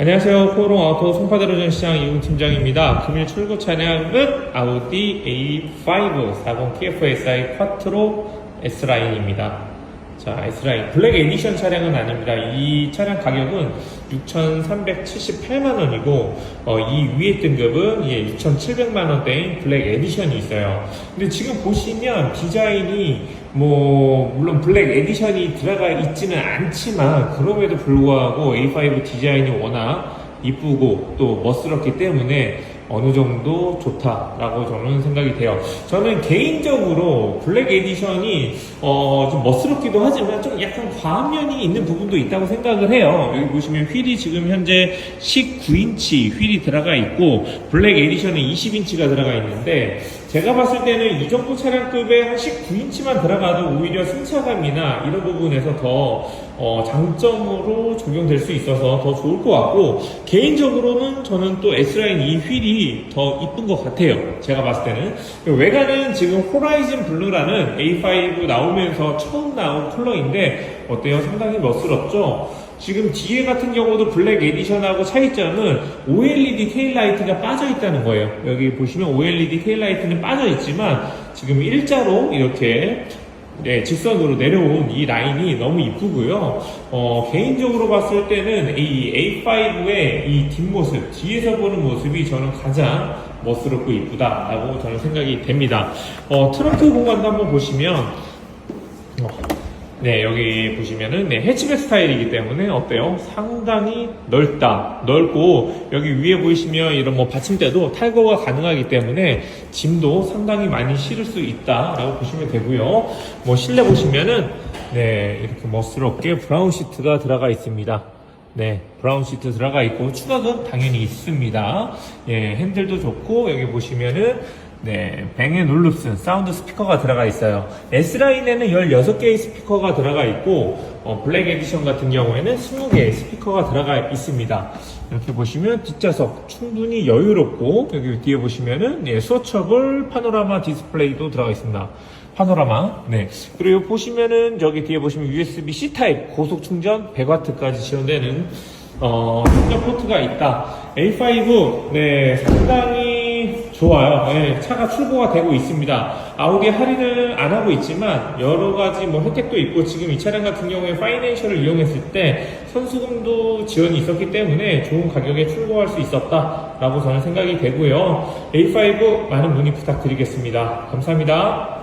안녕하세요. 코롱 아우토 송파대로전 시장 이웅 팀장입니다. 금일 출고 차량은 아우디 A5 40 TFSI 쿼트로 S라인입니다. 자, S라인 블랙 에디션 차량은 아닙니다. 이 차량 가격은 6,378만 원이고 어, 이 위에 등급은 예, 6,700만 원대인 블랙 에디션이 있어요. 근데 지금 보시면 디자인이 뭐 물론 블랙 에디션이 들어가 있지는 않지만 그럼에도 불구하고 A5 디자인이 워낙 이쁘고 또 멋스럽기 때문에 어느 정도 좋다라고 저는 생각이 돼요. 저는 개인적으로 블랙 에디션이 어, 좀 멋스럽기도 하지만 좀 약간 과한 면이 있는 부분도 있다고 생각을 해요. 여기 보시면 휠이 지금 현재 19인치 휠이 들어가 있고 블랙 에디션은 20인치가 들어가 있는데 제가 봤을 때는 이 정도 차량급에 한 19인치만 들어가도 오히려 승차감이나 이런 부분에서 더 어, 장점으로 적용될 수 있어서 더 좋을 것 같고 개인적으로는 저는 또 S라인 이 휠이 더 이쁜 것 같아요 제가 봤을 때는 외관은 지금 호라이즌 블루라는 A5 나오면서 처음 나온 컬러인데 어때요? 상당히 멋스럽죠? 지금 뒤에 같은 경우도 블랙 에디션하고 차이점은 OLED 테일라이트가 빠져 있다는 거예요. 여기 보시면 OLED 테일라이트는 빠져 있지만 지금 일자로 이렇게 네, 직선으로 내려온 이 라인이 너무 이쁘고요. 어, 개인적으로 봤을 때는 이 A5의 이 뒷모습, 뒤에서 보는 모습이 저는 가장 멋스럽고 이쁘다라고 저는 생각이 됩니다. 어, 트렁크 공간도 한번 보시면 어, 네, 여기 보시면은 네, 해치백 스타일이기 때문에 어때요? 상당히 넓다. 넓고 여기 위에 보시면 이런 뭐 받침대도 탈거가 가능하기 때문에 짐도 상당히 많이 실을 수 있다라고 보시면 되고요. 뭐 실내 보시면은 네, 이렇게 멋스럽게 브라운 시트가 들어가 있습니다. 네, 브라운 시트 들어가 있고 추가금 당연히 있습니다. 예, 핸들도 좋고 여기 보시면은 네, 뱅앤 올룹슨 사운드 스피커가 들어가 있어요. S라인에는 16개의 스피커가 들어가 있고 어, 블랙 에디션 같은 경우에는 20개의 스피커가 들어가 있습니다. 이렇게 보시면 뒷좌석 충분히 여유롭고 여기 뒤에 보시면은 예, 수어처블 파노라마 디스플레이도 들어가 있습니다. 파노라마. 네. 그리고 보시면은 저기 뒤에 보시면 USB-C 타입 고속 충전 100W까지 지원되는 어, 충전 포트가 있다. A5 네 상당히 좋아요. 네, 차가 출고가 되고 있습니다. 아우디 할인을 안 하고 있지만 여러 가지 뭐 혜택도 있고 지금 이 차량 같은 경우에 파이낸셜을 이용했을 때 선수금도 지원이 있었기 때문에 좋은 가격에 출고할 수 있었다라고 저는 생각이 되고요. A5 많은 문의 부탁드리겠습니다. 감사합니다.